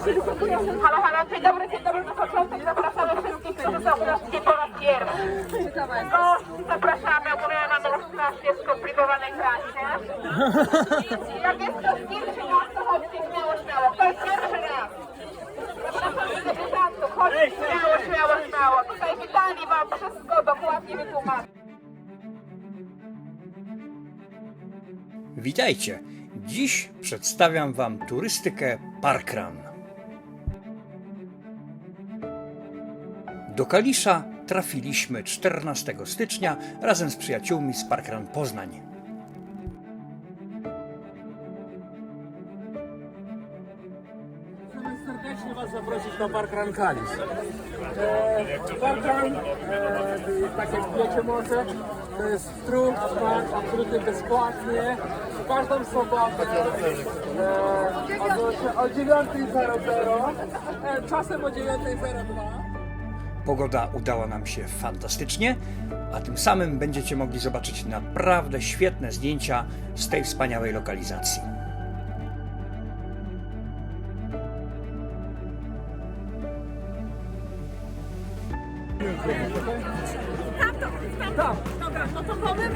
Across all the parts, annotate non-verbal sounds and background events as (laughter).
Halo, halo, dzień dobry, dzień dobry, na początek zapraszamy wszystkich, którzy są u nas nie po raz pierwszy. Zapraszamy, strasznie skomplikowanej. Jak jest to śmiało, śmiało, jest pierwszy raz. Zapraszamy chodźcie śmiało, śmiało, śmiało. Tutaj witali wam wszystko dokładnie. Witajcie! Dziś przedstawiam Wam turystykę Parkrun. Do Kalisza trafiliśmy 14 stycznia razem z przyjaciółmi z Parkrun Poznań. Serdecznie Was zaprosić na Park Run Kalisz. E, Park e, tak jak wiecie może, to jest struk, park absolutnie bezpłatnie. Każdą sobotę e, o, o 9.00, e, czasem o 9.02. Pogoda udała nam się fantastycznie, a tym samym będziecie mogli zobaczyć naprawdę świetne zdjęcia z tej wspaniałej lokalizacji. Powiem,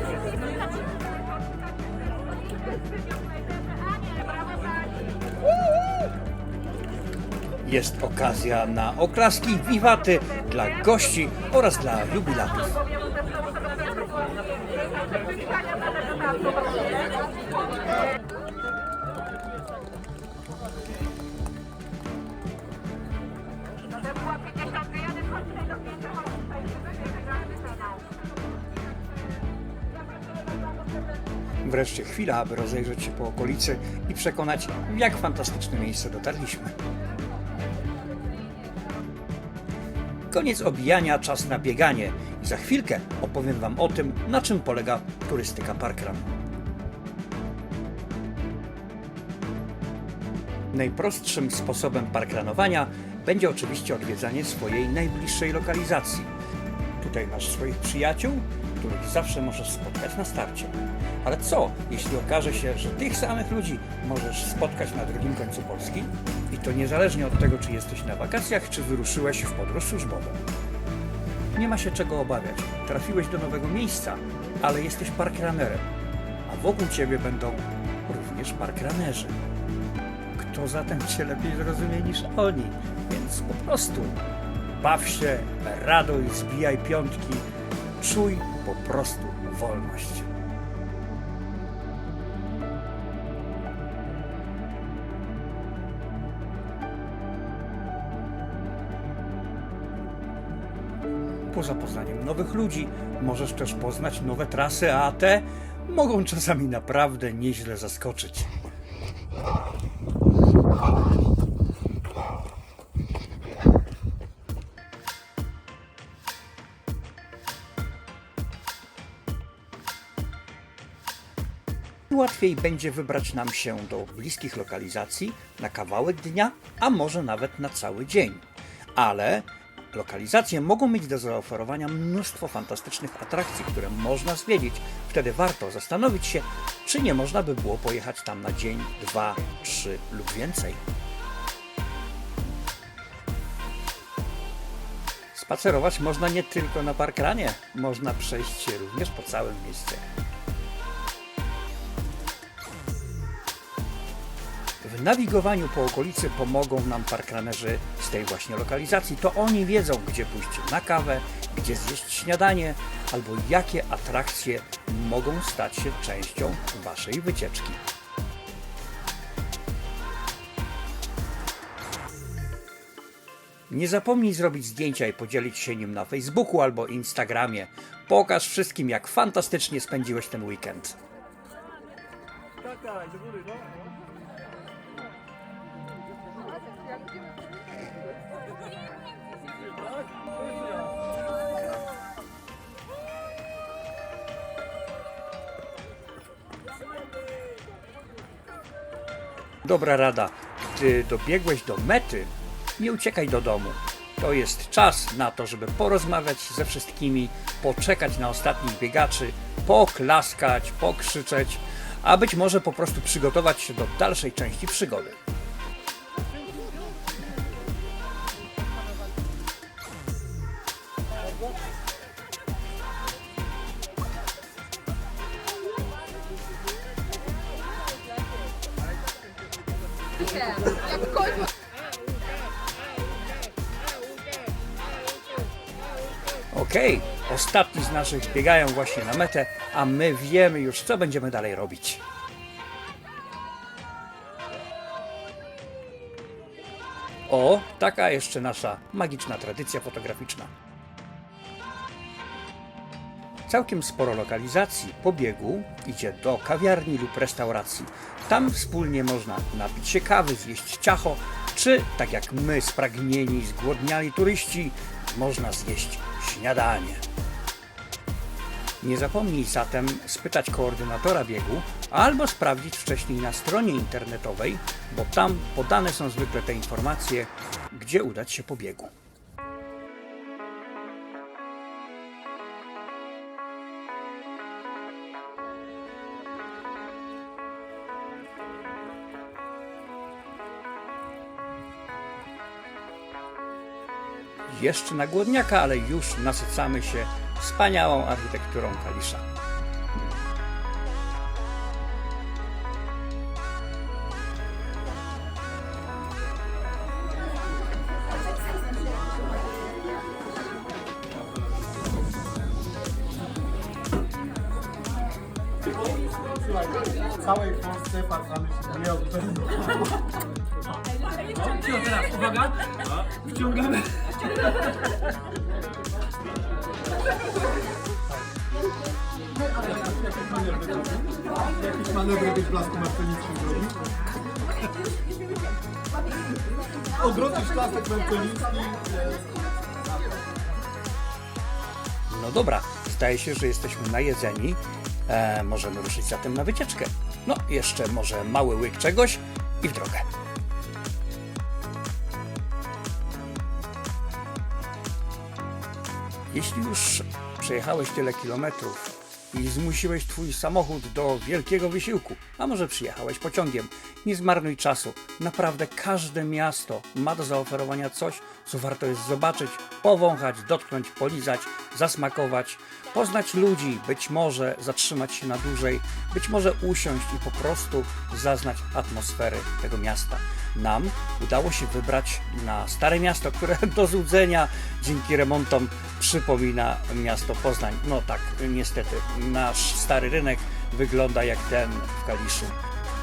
Jest okazja na oklaski wiwaty dla gości oraz dla jubilatów. Wreszcie chwila, aby rozejrzeć się po okolicy i przekonać, w jak fantastyczne miejsce dotarliśmy. Koniec obijania, czas na bieganie i za chwilkę opowiem Wam o tym, na czym polega turystyka parkrun. Najprostszym sposobem parkranowania będzie oczywiście odwiedzanie swojej najbliższej lokalizacji. Tutaj masz swoich przyjaciół, których zawsze możesz spotkać na starcie. Ale co, jeśli okaże się, że tych samych ludzi możesz spotkać na drugim końcu Polski? I to niezależnie od tego, czy jesteś na wakacjach, czy wyruszyłeś w podróż służbową. Nie ma się czego obawiać. Trafiłeś do nowego miejsca, ale jesteś parkranerem, a wokół ciebie będą również parkranerzy. Kto zatem cię lepiej zrozumie niż oni? Więc po prostu baw się, raduj, zbijaj piątki, czuj po prostu wolność. Poza poznaniem nowych ludzi, możesz też poznać nowe trasy, a te mogą czasami naprawdę nieźle zaskoczyć. Łatwiej będzie wybrać nam się do bliskich lokalizacji na kawałek dnia, a może nawet na cały dzień. Ale lokalizacje mogą mieć do zaoferowania mnóstwo fantastycznych atrakcji, które można zwiedzić. Wtedy warto zastanowić się, czy nie można by było pojechać tam na dzień, dwa, trzy lub więcej. Spacerować można nie tylko na parkranie, można przejść się również po całym mieście. Nawigowaniu po okolicy pomogą nam parkranerzy z tej właśnie lokalizacji. To oni wiedzą, gdzie pójść na kawę, gdzie zjeść śniadanie, albo jakie atrakcje mogą stać się częścią Waszej wycieczki. Nie zapomnij zrobić zdjęcia i podzielić się nim na Facebooku albo Instagramie. Pokaż wszystkim, jak fantastycznie spędziłeś ten weekend. Dobra rada. Gdy dobiegłeś do mety, nie uciekaj do domu. To jest czas na to, żeby porozmawiać ze wszystkimi, poczekać na ostatnich biegaczy, poklaskać, pokrzyczeć, a być może po prostu przygotować się do dalszej części przygody. Okej, ostatni z naszych biegają właśnie na metę, a my wiemy już, co będziemy dalej robić. O, taka jeszcze nasza magiczna tradycja fotograficzna. Całkiem sporo lokalizacji po biegu idzie do kawiarni lub restauracji. Tam wspólnie można napić się kawy, zjeść ciacho, czy tak jak my, spragnieni, zgłodniali turyści, można zjeść śniadanie. Nie zapomnij zatem spytać koordynatora biegu albo sprawdzić wcześniej na stronie internetowej, bo tam podane są zwykle te informacje, gdzie udać się po biegu. Jeszcze na głodniaka, ale już nasycamy się wspaniałą architekturą Kalisza. W całej Polsce się nie odbędą. Co teraz? Uwaga! Wciągamy. Jakiś manewr byś blasku martelicznym zrobił? Odwrotny szlasek martelicki. No dobra, zdaje się, że jesteśmy najedzeni. E, możemy ruszyć zatem na wycieczkę. No, jeszcze może mały łyk czegoś i w drogę. Jeśli już przejechałeś tyle kilometrów i zmusiłeś twój samochód do wielkiego wysiłku, a może przyjechałeś pociągiem, nie zmarnuj czasu. Naprawdę każde miasto ma do zaoferowania coś, co warto jest zobaczyć, powąchać, dotknąć, polizać, zasmakować, poznać ludzi, być może zatrzymać się na dłużej, być może usiąść i po prostu zaznać atmosfery tego miasta. Nam udało się wybrać na Stare Miasto, które (laughs) do złudzenia dzięki remontom przypomina miasto Poznań. No tak, niestety, nasz stary rynek wygląda jak ten w Kaliszu.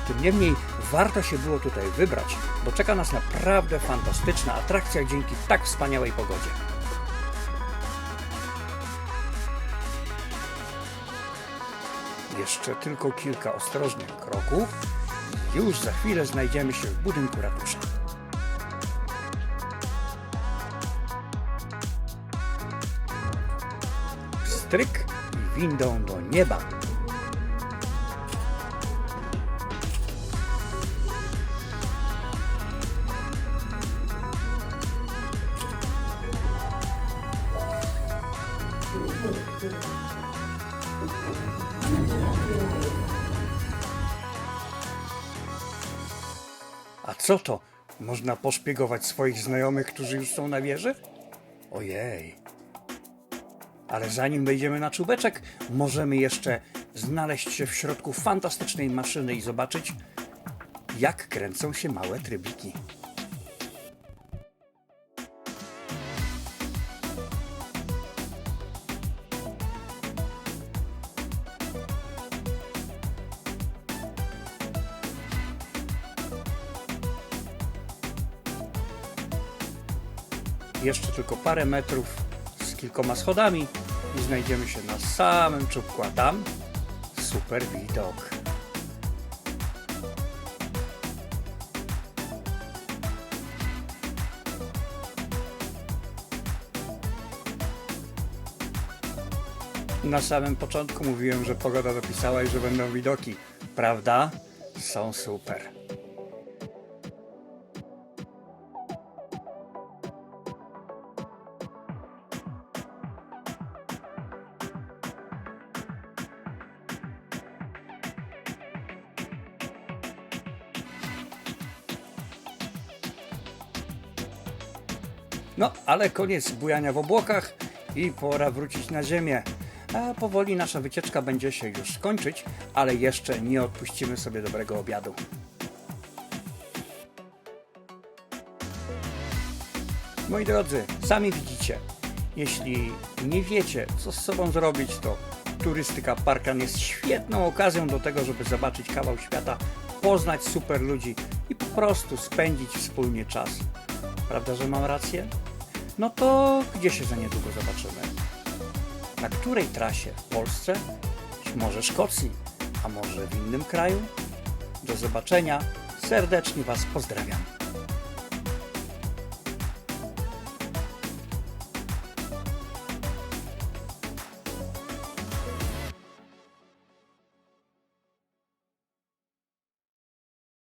Tym niemniej warto się było tutaj wybrać, bo czeka nas naprawdę fantastyczna atrakcja dzięki tak wspaniałej pogodzie. Jeszcze tylko kilka ostrożnych kroków i już za chwilę znajdziemy się w budynku ratusza. Stryk windą do nieba. A co to? Można poszpiegować swoich znajomych, którzy już są na wieży? Ojej. Ale zanim wejdziemy na czubeczek, możemy jeszcze znaleźć się w środku fantastycznej maszyny i zobaczyć, jak kręcą się małe trybiki. Jeszcze tylko parę metrów kilkoma schodami i znajdziemy się na samym czubku, a tam super widok. Na samym początku mówiłem, że pogoda dopisała i że będą widoki. Prawda? Są super. No, ale koniec bujania w obłokach i pora wrócić na ziemię. A powoli nasza wycieczka będzie się już skończyć, ale jeszcze nie odpuścimy sobie dobrego obiadu. Moi drodzy, sami widzicie, jeśli nie wiecie, co z sobą zrobić, to turystyka Parkan jest świetną okazją do tego, żeby zobaczyć kawał świata, poznać super ludzi i po prostu spędzić wspólnie czas. Prawda, że mam rację? No to gdzie się za niedługo zobaczymy? Na której trasie w Polsce? Może Szkocji, a może w innym kraju? Do zobaczenia. Serdecznie Was pozdrawiam.